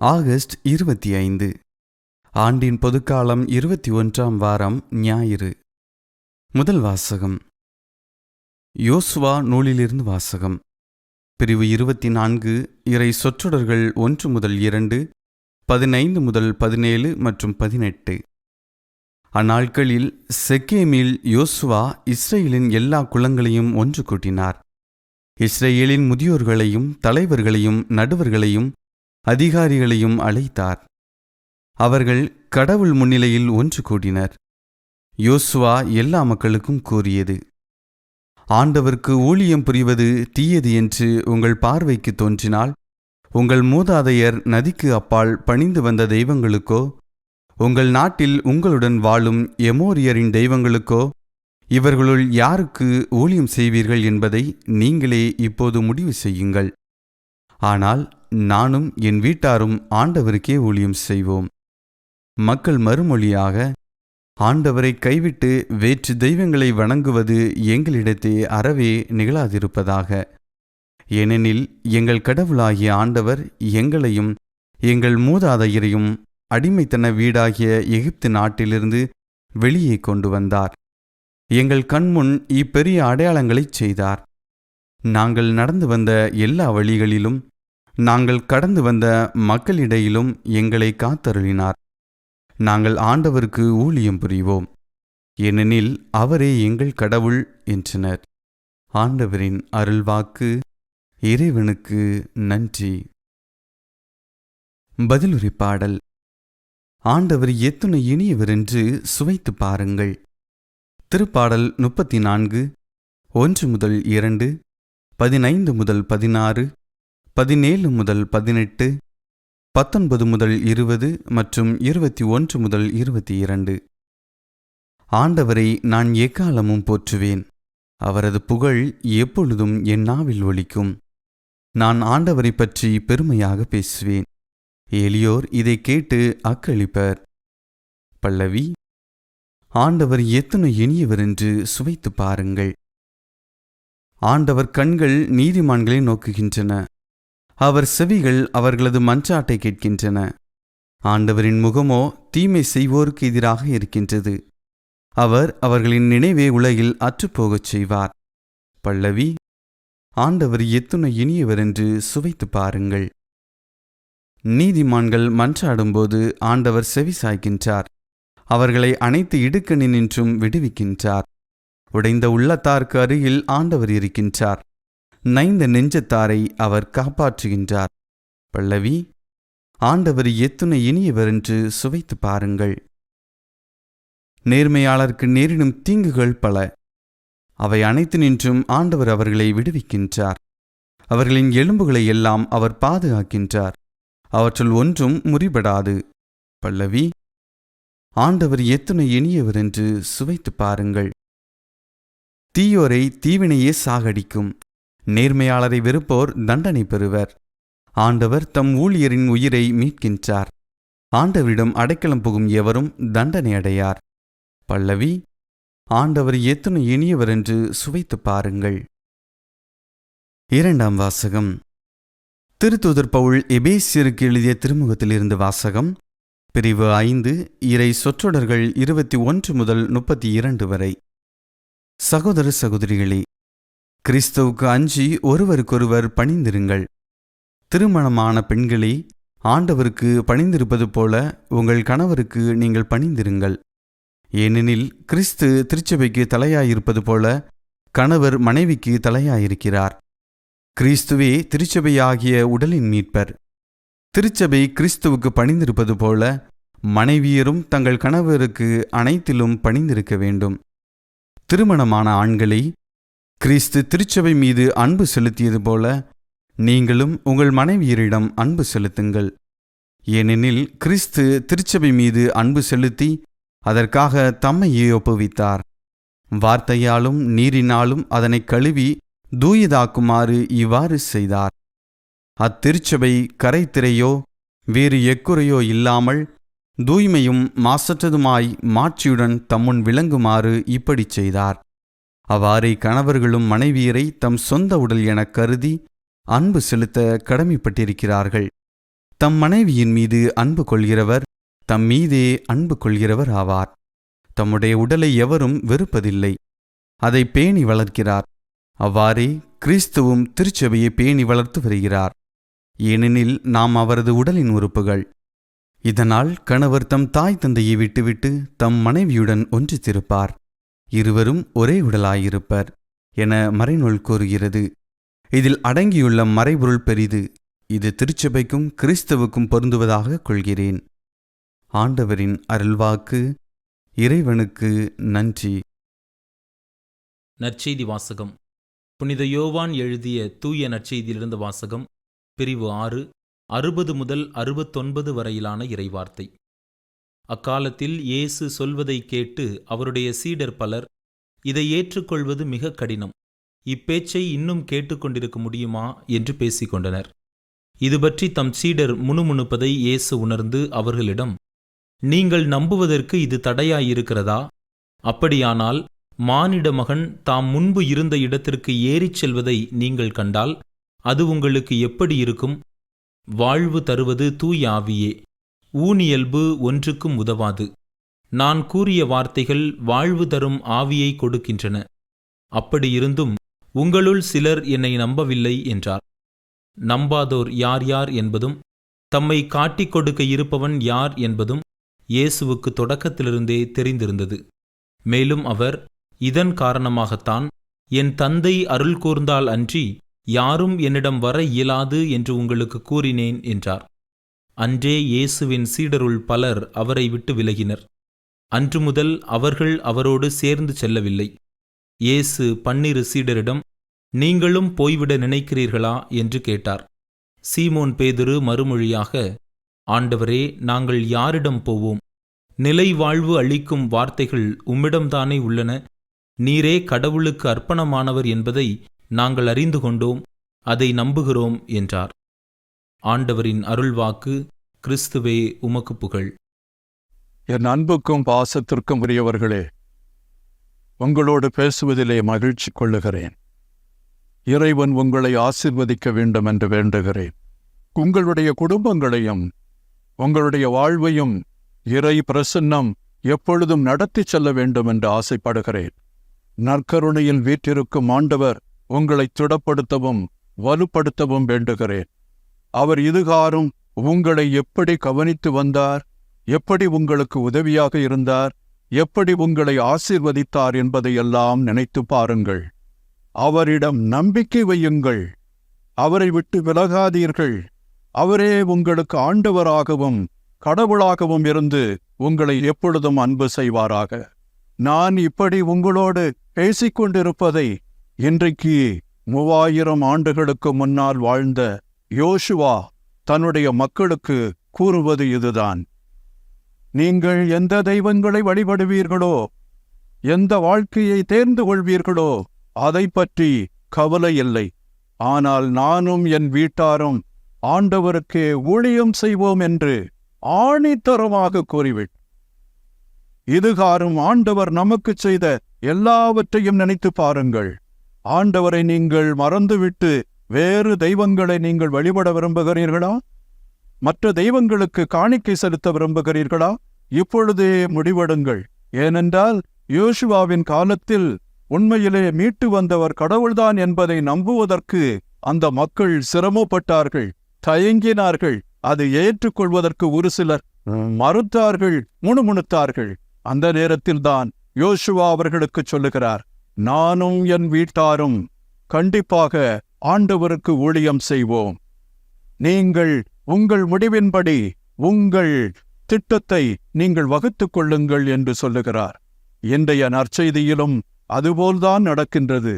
August இருபத்தி ஐந்து. ஆண்டின் பொதுக்காலம் இருபத்தி ஒன்றாம் வாரம் ஞாயிறு. முதல் வாசகம். யோசுவா நூலிலிருந்து வாசகம். பிரிவு இருபத்தி நான்கு இறை சொற்றொடர்கள் ஒன்று முதல் இரண்டு பதினைந்து முதல் பதினேழு மற்றும் பதினெட்டு. அந்நாட்களில் செக்கேமில் யோசுவா இஸ்ரேலின் எல்லா குலங்களையும் ஒன்று கூட்டினார். இஸ்ரேலின் முதியோர்களையும் தலைவர்களையும் நடுவர்களையும் அதிகாரிகளையும் அழைத்தார். அவர்கள் கடவுள் முன்னிலையில் ஒன்று கூடினர். யோசுவா எல்லா மக்களுக்கும் கூறியது ஆண்டவருக்கு ஊழியம் புரிவது தீயது என்று உங்கள் பார்வைக்கு தோன்றினால் உங்கள் மூதாதையர் நதிக்கு அப்பால் பணிந்து வந்த தெய்வங்களுக்கோ உங்கள் நாட்டில் உங்களுடன் வாழும் எமோரியரின் தெய்வங்களுக்கோ இவர்களுள் யாருக்கு ஊழியம் செய்வீர்கள் என்பதை நீங்களே இப்போது முடிவு செய்யுங்கள். ஆனால் நானும் என் வீட்டாரும் ஆண்டவருக்கே ஊழியம் செய்வோம். மக்கள் மறுமொழியாக ஆண்டவரை கைவிட்டு வேற்று தெய்வங்களை வணங்குவது எங்களிடத்தே அறவே நிகழாதிருப்பதாக. ஏனெனில் எங்கள் கடவுளாகிய ஆண்டவர் எங்களையும் எங்கள் மூதாதையரையும் அடிமைத்தன வீடாகிய எகிப்து நாட்டிலிருந்து வெளியே கொண்டு வந்தார். எங்கள் கண்முன் இப்பெரிய அடையாளங்களைச் செய்தார். நாங்கள் நடந்து வந்த எல்லா வழிகளிலும் நாங்கள் கடந்து வந்த மக்களிடையிலும் எங்களை காத்தருளினார். நாங்கள் ஆண்டவருக்கு ஊழியம் புரிவோம். ஏனெனில் அவரே எங்கள் கடவுள் என்றனர். ஆண்டவரின் அருள்வாக்கு இறைவனுக்கு நன்றி. பதிலுரை பாடல். ஆண்டவர் எத்துணை இனியவர் என்று சுவைத்து பாருங்கள். திருப்பாடல் முப்பத்தி நான்கு ஒன்று முதல் இரண்டு பதினைந்து முதல் பதினாறு பதினேழு முதல் பதினெட்டு பத்தொன்பது முதல் இருபது மற்றும் இருபத்தி ஒன்று முதல் இருபத்தி இரண்டு. ஆண்டவரை நான் எக்காலமும் போற்றுவேன். அவரது புகழ் எப்பொழுதும் என் நாவில் ஒலிக்கும். நான் ஆண்டவரை பற்றி பெருமையாக பேசுவேன். எளியோர் இதை கேட்டு அக்களிப்பர். பல்லவி ஆண்டவர் எத்தனை இனியவர் என்று சுவைத்து பாருங்கள். ஆண்டவர் கண்கள் நீதிமான்களை நோக்குகின்றன. அவர் செவிகள் அவர்களது மன்றாட்டை கேட்கின்றன. ஆண்டவரின் முகமோ தீமை செய்வோருக்கு எதிராக இருக்கின்றது. அவர் அவர்களின் நினைவே உலகில் அற்றுப்போகச் செய்வார். பல்லவி ஆண்டவர் எத்துணை இனியவர் என்று சுவைத்து பாருங்கள். நீதிமான்கள் மன்றாடும்போது ஆண்டவர் செவி சாய்க்கின்றார். அவர்களை அனைத்து இடுக்கணினின்றும் விடுவிக்கின்றார். உடைந்த உள்ளத்தார்க்கு அருகில் ஆண்டவர் இருக்கின்றார். நைந்த நெஞ்சத்தாரை அவர் காப்பாற்றுகின்றார். பல்லவி ஆண்டவர் எத்துணை இனியவர் என்று சுவைத்து பாருங்கள். நேர்மையாளருக்கு நேரிடும் தீங்குகள் பல. அவை அனைத்து நின்றும் ஆண்டவர் அவர்களை விடுவிக்கின்றார். அவர்களின் எலும்புகளை எல்லாம் அவர் பாதுகாக்கின்றார். அவற்றுள் ஒன்றும் முறிபடாது. பல்லவி ஆண்டவர் எத்துணை இனியவர் என்று சுவைத்து பாருங்கள். தீயோரை தீவினையே சாகடிக்கும். நேர்மையாளரை வெறுப்போர் தண்டனை பெறுவர். ஆண்டவர் தம் ஊழியரின் உயிரை மீட்கின்றார். ஆண்டவரிடம் அடைக்கலம் புகும் எவரும் தண்டனை அடையார். பல்லவி ஆண்டவர் எத்தனை இனியவர் என்று சுவைத்து பாருங்கள். இரண்டாம் வாசகம். திருத்தூதர் பவுல் எபேசியருக்கு எழுதிய திருமுகத்திலிருந்து வாசகம். பிரிவு ஐந்து இறை சொற்றொடர்கள் இருபத்தி ஒன்று முதல் முப்பத்தி இரண்டு வரை. சகோதர சகோதரிகளே கிறிஸ்துவுக்கு அஞ்சி ஒருவருக்கொருவர் பணிந்திருங்கள். திருமணமான பெண்களே ஆண்டவருக்கு பணிந்திருப்பது போல உங்கள் கணவருக்கு நீங்கள் பணிந்திருங்கள். ஏனெனில் கிறிஸ்து திருச்சபைக்கு தலையாயிருப்பது போல கணவர் மனைவிக்கு தலையாயிருக்கிறார். கிறிஸ்துவே திருச்சபையாகிய உடலின் மீட்பர். திருச்சபை கிறிஸ்துவுக்கு பணிந்திருப்பது போல மனைவியரும் தங்கள் கணவருக்கு அனைத்திலும் பணிந்திருக்க வேண்டும். திருமணமான ஆண்களை கிறிஸ்து திருச்சபை மீது அன்பு செலுத்தியது போல நீங்களும் உங்கள் மனைவியரிடம் அன்பு செலுத்துங்கள். ஏனெனில் கிறிஸ்து திருச்சபை மீது அன்பு செலுத்தி அதற்காக தம்மையே ஒப்புவித்தார். வார்த்தையாலும் நீரினாலும் அதனை கழுவி தூயதாக்குமாறு இவ்வாறு செய்தார். அத்திருச்சபை கரைத்திரையோ வேறு எக்குறையோ இல்லாமல் தூய்மையும் மாசற்றதுமாய் மாட்சியுடன் தம்முன் விளங்குமாறு இப்படிச் செய்தார். அவ்வாறே கணவர்களும் மனைவியரை தம் சொந்த உடல் எனக் கருதி அன்பு செலுத்த கடமைப்பட்டிருக்கிறார்கள். தம் மனைவியின் மீது அன்பு கொள்கிறவர் தம் மீதே அன்பு கொள்கிறவர் ஆவார். தம்முடைய உடலை எவரும் வெறுப்பதில்லை. அதை பேணி வளர்க்கிறார். அவ்வாறே கிறிஸ்துவும் திருச்சபையை பேணி வளர்த்து வருகிறார். ஏனெனில் நாம் அவரது உடலின் உறுப்புகள். இதனால் கணவர் தம் தாய் தந்தையை விட்டுவிட்டு தம் மனைவியுடன் ஒன்றித்திருப்பார். இருவரும் ஒரே உடலாயிருப்பர் என மறைநூல் கூறுகிறது. இதில் அடங்கியுள்ள மறைபொருள் பெரிது. இது திருச்சபைக்கும் கிறிஸ்துவுக்கும் பொருந்துவதாக கொள்கிறேன். ஆண்டவரின் அருள்வாக்கு இறைவனுக்கு நன்றி. நற்செய்தி வாசகம். புனித யோவான் எழுதிய தூய நற்செய்தியிலிருந்து வாசகம் பிரிவு ஆறு அறுபது முதல் அறுபத்தொன்பது வரையிலான இறைவார்த்தை. அக்காலத்தில் இயேசு சொல்வதைக் கேட்டு அவருடைய சீடர் பலர் இதை ஏற்றுக்கொள்வது மிக கடினம். இப்பேச்சை இன்னும் கேட்டுக்கொண்டிருக்க முடியுமா? என்று பேசிக்கொண்டனர். இது பற்றி தம் சீடர் முணுமுணுப்பதை இயேசு உணர்ந்து அவர்களிடம் நீங்கள் நம்புவதற்கு இது தடையாயிருக்கிறதா? அப்படியானால் மானிட மகன் தாம் முன்பு இருந்த இடத்திற்கு ஏறிச் செல்வதை நீங்கள் கண்டால் அது உங்களுக்கு எப்படி இருக்கும்? வாழ்வு தருவது தூயாவியே ஊனியல்பு ஒன்றுக்கும் உதவாது. நான் கூறிய வார்த்தைகள் வாழ்வு தரும் ஆவியை கொடுக்கின்றன. அப்படியிருந்தும் உங்களுள் சிலர் என்னை நம்பவில்லை என்றார். நம்பாதோர் யார் யார் என்பதும் தம்மை காட்டிக் கொடுக்க இருப்பவன் யார் என்பதும் இயேசுவுக்கு தொடக்கத்திலிருந்தே தெரிந்திருந்தது. மேலும் அவர் இதன் காரணமாகத்தான் என் தந்தை அருள் கூர்ந்தால் அன்றி யாரும் என்னிடம் வர இயலாது என்று உங்களுக்கு கூறினேன் என்றார். அன்றே இயேசுவின் சீடருள் பலர் அவரை விட்டு விலகினர். அன்று முதல் அவர்கள் அவரோடு சேர்ந்து செல்லவில்லை. இயேசு பன்னிரு சீடரிடம் நீங்களும் போய்விட நினைக்கிறீர்களா? என்று கேட்டார். சீமோன் பேதுரு மறுமொழியாக ஆண்டவரே நாங்கள் யாரிடம் போவோம்? நிலை வாழ்வு அளிக்கும் வார்த்தைகள் உம்மிடம்தானே உள்ளன? நீரே கடவுளுக்கு அர்ப்பணமானவர் என்பதை நாங்கள் அறிந்து கொண்டோம் அதை நம்புகிறோம் என்றார். ஆண்டவரின் அருள்வாக்கு கிறிஸ்துவே உமக்கு புகழ். என் அன்புக்கும் பாசத்திற்கும் உரியவர்களே உங்களோடு பேசுவதிலே மகிழ்ச்சி கொள்ளுகிறேன். இறைவன் உங்களை ஆசிர்வதிக்க வேண்டும் என்று வேண்டுகிறேன். உங்களுடைய குடும்பங்களையும் உங்களுடைய வாழ்வையும் இறை பிரசன்னம் எப்பொழுதும் நடத்திச் செல்ல வேண்டும் என்று ஆசைப்படுகிறேன். நற்கருணையில் வீற்றிருக்கும் ஆண்டவர் உங்களை திடப்படுத்தவும் வலுப்படுத்தவும் வேண்டுகிறேன். அவர் இதுகாரும் உங்களை எப்படி கவனித்து வந்தார்? எப்படி உங்களுக்கு உதவியாக இருந்தார்? எப்படி உங்களை ஆசிர்வதித்தார் என்பதையெல்லாம் நினைத்து பாருங்கள். அவரிடம் நம்பிக்கை வையுங்கள். அவரை விட்டு விலகாதீர்கள். அவரே உங்களுக்கு ஆண்டவராகவும் கடவுளாகவும் இருந்து உங்களை எப்பொழுதும் அன்பு செய்வாராக. நான் இப்படி உங்களோடு பேசிக்கொண்டிருப்பதை இன்றைக்கு மூவாயிரம் ஆண்டுகளுக்கு முன்னால் வாழ்ந்த யோசுவா தன்னுடைய மக்களுக்கு கூறுவது இதுதான். நீங்கள் எந்த தெய்வங்களை வழிபடுவீர்களோ எந்த வாழ்க்கையை தேர்ந்து கொள்வீர்களோ அதை பற்றி கவலை இல்லை. ஆனால் நானும் என் வீட்டாரும் ஆண்டவருக்கே ஊழியம் செய்வோம் என்று ஆணித்தரமாக கூறிவிட். இதுகாரும் ஆண்டவர் நமக்குச் செய்த எல்லாவற்றையும் நினைத்து பாருங்கள். ஆண்டவரை நீங்கள் மறந்துவிட்டு வேறு தெய்வங்களை நீங்கள் வழிபட விரும்புகிறீர்களா? மற்ற தெய்வங்களுக்கு காணிக்கை செலுத்த விரும்புகிறீர்களா? இப்பொழுதே முடிவெடுங்கள். ஏனென்றால் யோசுவாவின் காலத்தில் உண்மையிலே மீட்டு வந்தவர் கடவுள்தான் என்பதை நம்புவதற்கு அந்த மக்கள் சிரமப்பட்டார்கள் தயங்கினார்கள். அதை ஏற்றுக்கொள்வதற்கு ஒரு சிலர் மறுத்தார்கள் முணுமுணுத்தார்கள். அந்த நேரத்தில்தான் யோசுவா அவர்களுக்கு சொல்லுகிறார் நானும் என் வீட்டாரும் கண்டிப்பாக ஆண்டவருக்கு ஊழியம் செய்வோம். நீங்கள் உங்கள் முடிவின்படி உங்கள் திட்டத்தை நீங்கள் வகுத்துக் கொள்ளுங்கள் என்று சொல்லுகிறார். இன்றைய நற்செய்தியிலும் அதுபோல்தான் நடக்கின்றது.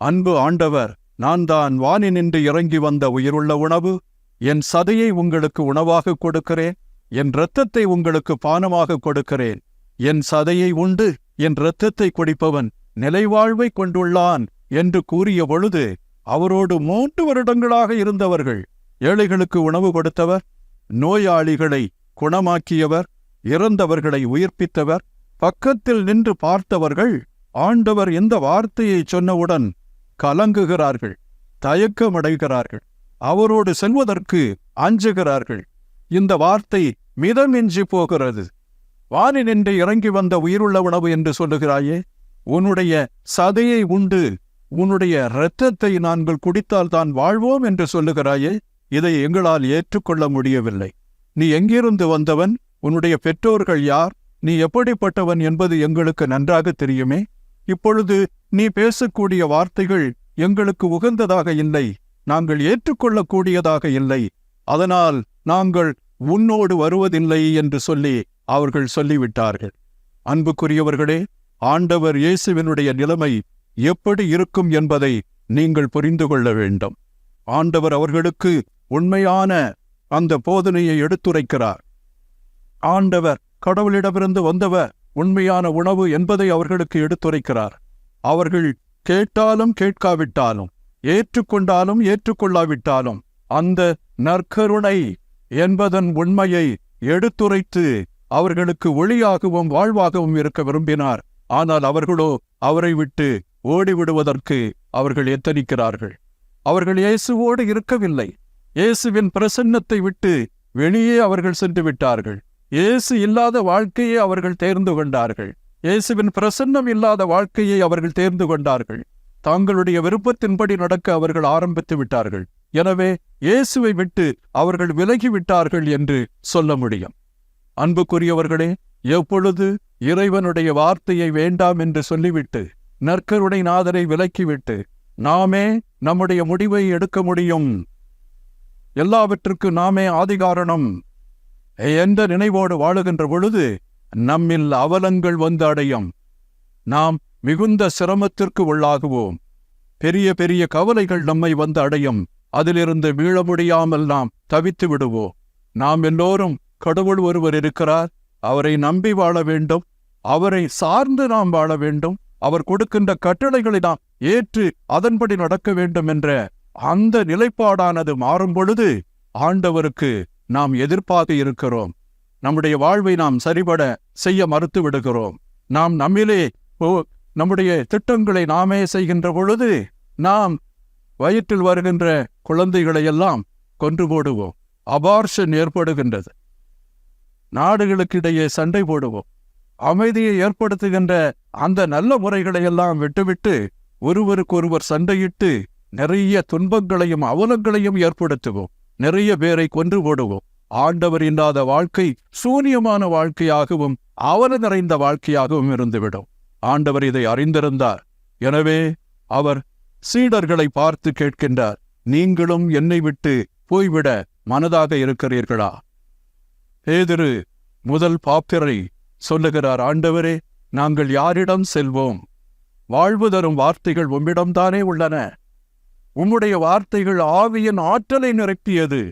அன்பு ஆண்டவர் நான் தான் வானி நின்று இறங்கி வந்த உயிருள்ள உணவு. என் சதையை உங்களுக்கு உணவாக கொடுக்கிறேன். என் இரத்தத்தை உங்களுக்கு பானமாக கொடுக்கிறேன். என் சதையை உண்டு என் இரத்தத்தை குடிப்பவன் நிலைவாழ்வை கொண்டுள்ளான் என்று கூறிய பொழுது அவரோடு மூன்று வருடங்களாக இருந்தவர்கள். ஏழைகளுக்கு உணவு கொடுத்தவர் நோயாளிகளை குணமாக்கியவர் இறந்தவர்களை உயிர்ப்பித்தவர் பக்கத்தில் நின்று பார்த்தவர்கள் ஆண்டவர் இந்த வார்த்தையை சொன்னவுடன் கலங்குகிறார்கள் தயக்கமடைகிறார்கள். அவரோடு செல்வதற்கு அஞ்சுகிறார்கள். இந்த வார்த்தை மிதமின்றி போகிறது. வானி நின்று இறங்கி வந்த உயிருள்ள உணவு என்று சொல்லுகிறாயே உன்னுடைய சதையை உண்டு. உன்னுடைய இரத்தத்தை நாங்கள் குடித்தால் தான் வாழ்வோம் என்று சொல்லுகிறாயே இதை எங்களால் ஏற்றுக்கொள்ள முடியவில்லை. நீ எங்கிருந்து வந்தவன்? உன்னுடைய பெற்றோர்கள் யார்? நீ எப்படிப்பட்டவன் என்பது எங்களுக்கு நன்றாக தெரியுமே. இப்பொழுது நீ பேசக்கூடிய வார்த்தைகள் எங்களுக்கு உகந்ததாக இல்லை நாங்கள் ஏற்றுக்கொள்ளக்கூடியதாக இல்லை. அதனால் நாங்கள் உன்னோடு வருவதில்லை என்று சொல்லி அவர்கள் சொல்லிவிட்டார்கள். அன்புக்குரியவர்களே ஆண்டவர் இயேசுவினுடைய நிலைமை எப்படி இருக்கும் என்பதை நீங்கள் புரிந்து கொள்ள வேண்டும். ஆண்டவர் அவர்களுக்கு உண்மையான அந்த போதனையை எடுத்துரைக்கிறார். ஆண்டவர் கடவுளிடமிருந்து வந்தவர் உண்மையான உணவு என்பதை அவர்களுக்கு எடுத்துரைக்கிறார். அவர்கள் கேட்டாலும் கேட்காவிட்டாலும் ஏற்றுக்கொண்டாலும் ஏற்றுக்கொள்ளாவிட்டாலும் அந்த நற்கருணை என்பதன் உண்மையை எடுத்துரைத்து அவர்களுக்கு ஒளியாகவும் வாழ்வாகவும் இருக்க விரும்பினார். ஆனால் அவர்களோ அவரை விட்டு ஓடிவிடுவதற்கு அவர்கள் எத்தனிக்கிறார்கள்? அவர்கள் இயேசுவோடு இருக்கவில்லை. இயேசுவின் பிரசன்னத்தை விட்டு வெளியே அவர்கள் சென்று விட்டார்கள் இயேசு இல்லாத வாழ்க்கையை அவர்கள் தேர்ந்து கொண்டார்கள். இயேசுவின் பிரசன்னம் இல்லாத வாழ்க்கையை அவர்கள் தேர்ந்து கொண்டார்கள். தங்களுடைய விருப்பத்தின்படி நடக்க அவர்கள் ஆரம்பித்து விட்டார்கள். எனவே இயேசுவை விட்டு அவர்கள் விலகி விட்டார்கள் என்று சொல்ல முடியும். அன்புக்குரியவர்களே எப்பொழுது இறைவனுடைய வார்த்தையை வேண்டாம் என்று சொல்லிவிட்டு நற்கருடை நாதரை விலக்கிவிட்டு நாமே நம்முடைய முடிவை எடுக்க முடியும். எல்லாவற்றிற்கு நாமே ஆதிகாரணம். என்ற நினைவோடு வாழுகின்ற பொழுது நம்மில் அவலங்கள் வந்து அடையும். நாம் மிகுந்த சிரமத்திற்கு உள்ளாகுவோம். பெரிய பெரிய கவலைகள் நம்மை வந்து அடையும். அதிலிருந்து மீள முடியாமல் நாம் தவித்து விடுவோம். நாம் எல்லோரும் கடவுள் ஒருவர் இருக்கிறார். அவரை நம்பி வாழ வேண்டும். அவரை சார்ந்து நாம் வாழ வேண்டும். அவர் கொடுக்கின்ற கட்டளைகளை நாம் ஏற்று அதன்படி நடக்க வேண்டும் என்ற அந்த நிலைப்பாடானது மாறும் பொழுது ஆண்டவருக்கு நாம் எதிர்ப்பாக இருக்கிறோம். நம்முடைய வாழ்வை நாம் சரிபட செய்ய மறுத்து விடுகிறோம். நாம் நம்மிலே நம்முடைய திட்டங்களை நாமே செய்கின்ற பொழுது நாம் வயிற்றில் வருகின்ற குழந்தைகளையெல்லாம் கொன்று போடுவோம். அபார்ஷன் ஏற்படுகின்றது. நாடுகளுக்கிடையே சண்டை போடுவோம். அமைதியை ஏற்படுத்துகின்ற அந்த நல்ல முறைகளை எல்லாம் விட்டுவிட்டு ஒருவருக்கொருவர் சண்டையிட்டு நிறைய துன்பங்களையும் அவலங்களையும் ஏற்படுத்துவோம். நிறைய பேரை கொன்று போடுவோம். ஆண்டவர் இல்லாத வாழ்க்கை சூனியமான வாழ்க்கையாகவும் அவல நிறைந்த வாழ்க்கையாகவும் இருந்துவிடும். ஆண்டவர் இதை அறிந்திருந்தார். எனவே அவர் சீடர்களை பார்த்து கேட்கின்றார் நீங்களும் என்னை விட்டு போய்விட மனதாக இருக்கிறீர்களா? பேதிரு முதல் பாப்பிரை சொல்லுகிறார் ஆண்டவரே நாங்கள் யாரிடம் செல்வோம்? வாழ்வு தரும் வார்த்தைகள் உம்மிடம்தானே உள்ளன. உம்முடைய வார்த்தைகள் ஆவியின் ஆற்றலை நிரப்பியது.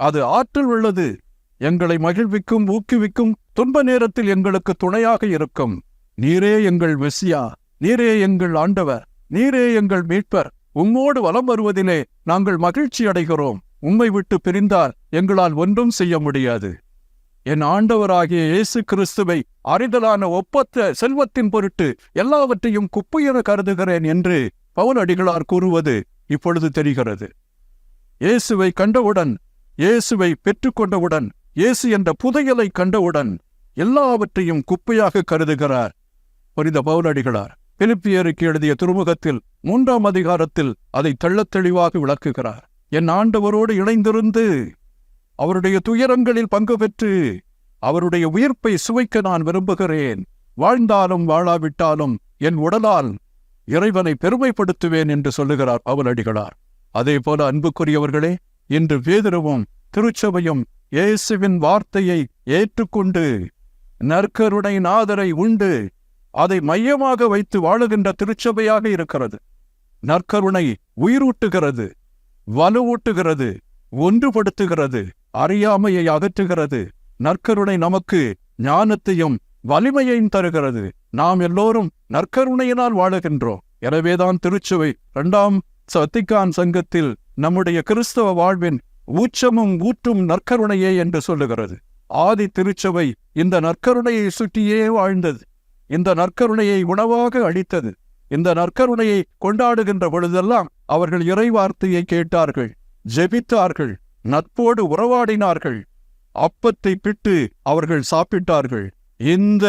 அது ஆற்றல் உள்ளது. எங்களை மகிழ்விக்கும் ஊக்குவிக்கும் துன்ப நேரத்தில் எங்களுக்கு துணையாக இருக்கும். நீரே எங்கள் மெஸ்ஸியா நீரே எங்கள் ஆண்டவர் நீரே எங்கள் மீட்பர். உம்மோடு வலம் வருவதிலே நாங்கள் மகிழ்ச்சி அடைகிறோம் உம்மை விட்டு பிரிந்தால் எங்களால் ஒன்றும் செய்ய முடியாது. என் ஆண்டவராகிய இயேசு கிறிஸ்துவை அறிதலான ஒப்பற்ற செல்வத்தின் பொருட்டு எல்லாவற்றையும் குப்பையென கருதுகிறேன் என்று பவுலடிகளார் கூறுவது இப்பொழுது தெரிகிறது. இயேசுவை கண்டவுடன் இயேசுவை பெற்றுக்கொண்டவுடன் இயேசு என்ற புதையலை கண்டவுடன் எல்லாவற்றையும் குப்பையாக கருதுகிறார். புரிந்த பவுலடிகளார் பிலிப்பியருக்கு எழுதிய துருமுகத்தில் மூன்றாம் அதிகாரத்தில் அதை தெள்ளத் தெளிவாக விளக்குகிறார். என் ஆண்டவரோடு இணைந்திருந்து அவருடைய துயரங்களில் பங்கு பெற்று அவருடைய உயிர்ப்பை சுவைக்க நான் விரும்புகிறேன். வாழ்ந்தாலும் வாழாவிட்டாலும் என் உடலால் இறைவனை பெருமைப்படுத்துவேன் என்று சொல்லுகிறார் பவுலடிகளார் அதே போல அன்புக்குரியவர்களே இன்று பேதுருவும் திருச்சபையும் இயேசுவின் வார்த்தையை ஏற்றுக்கொண்டு நற்கருணை நாதரை உண்டு அதை மையமாக வைத்து வாழுகின்ற திருச்சபையாக இருக்கிறது. நற்கருணை உயிரூட்டுகிறது வலுவூட்டுகிறது ஒன்றுபடுத்துகிறது. அறியாமையை அகற்றுகிறது. நற்கருணை நமக்கு ஞானத்தையும் வலிமையையும் தருகிறது. நாம் எல்லோரும் நற்கருணையினால் வாழுகின்றோம். எனவேதான் திருச்சுவை இரண்டாம் சத்திகான் சங்கத்தில் நம்முடைய கிறிஸ்தவ வாழ்வின் ஊச்சமும் ஊற்றும் நற்கருணையே என்று சொல்லுகிறது. ஆதி திருச்சபை இந்த நற்கருணையை சுற்றியே வாழ்ந்தது. இந்த நற்கருணையை உணவாக அளித்தது. இந்த நற்கருணையை கொண்டாடுகின்ற பொழுதெல்லாம் அவர்கள் இறைவார்த்தையை கேட்டார்கள் ஜெபித்தார்கள். நட்போடு உறவாடினார்கள். அப்பத்தை பிட்டு அவர்கள் சாப்பிட்டார்கள். இந்த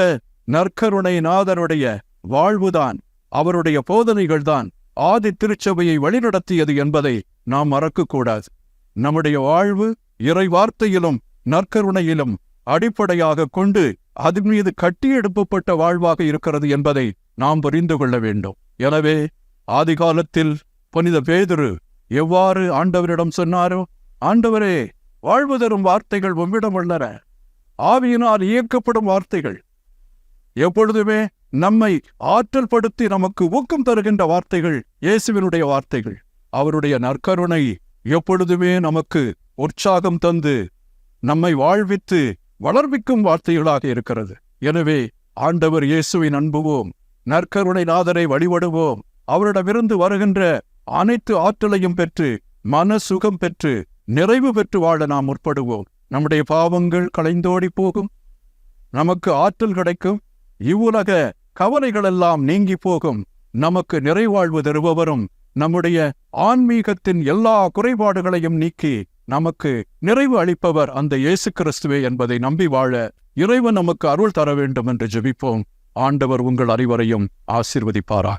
நற்கருணைநாதனுடைய வாழ்வுதான். அவருடைய போதனைகள்தான் ஆதி திருச்சபையை வழிநடத்தியது என்பதை நாம் மறக்கக்கூடாது. நம்முடைய வாழ்வு இறை வார்த்தையிலும் நற்கருணையிலும் அடிப்படையாக கொண்டு அதன் மீது கட்டியெழுப்பப்பட்ட வாழ்வாக இருக்கிறது என்பதை நாம் புரிந்து கொள்ள வேண்டும். எனவே ஆதிகாலத்தில் புனித பேதுரு எவ்வாறு ஆண்டவரிடம் சொன்னாரோ ஆண்டவரே வாழ்வு தரும் வார்த்தைகள் உம்மிடம் உள்ளன. ஆவியினால் இயக்கப்படும் வார்த்தைகள். எப்பொழுதுமே நம்மை ஆற்றல் படுத்தி நமக்கு ஊக்கம் தருகின்ற வார்த்தைகள் இயேசுவினுடைய வார்த்தைகள். அவருடைய நற்கருணை எப்பொழுதுமே நமக்கு உற்சாகம் தந்து நம்மை வாழ்வித்து வளர்விக்கும் வார்த்தைகளாக இருக்கிறது. எனவே ஆண்டவர் இயேசுவின் அன்புவோம் நற்கருணை நாதரை வழிபடுவோம். அவரிடமிருந்து வருகின்ற அனைத்து ஆற்றலையும் பெற்று மன சுகம் பெற்று நிறைவு பெற்று வாழ நாம் முற்படுவோம். நம்முடைய பாவங்கள் களைந்தோடி போகும். நமக்கு ஆற்றல் கிடைக்கும். இவ்வுலக கவலைகளெல்லாம் நீங்கி போகும். நமக்கு நிறைவாழ்வு தருபவரும் நம்முடைய ஆன்மீகத்தின் எல்லா குறைபாடுகளையும் நீக்கி நமக்கு நிறைவு அளிப்பவர் அந்த இயேசு கிறிஸ்துவே என்பதை நம்பி வாழ இறைவன் நமக்கு அருள் தர வேண்டும் என்று ஜெபிப்போம். ஆண்டவர் உங்கள் அறிவரையும் ஆசிர்வதிப்பாரா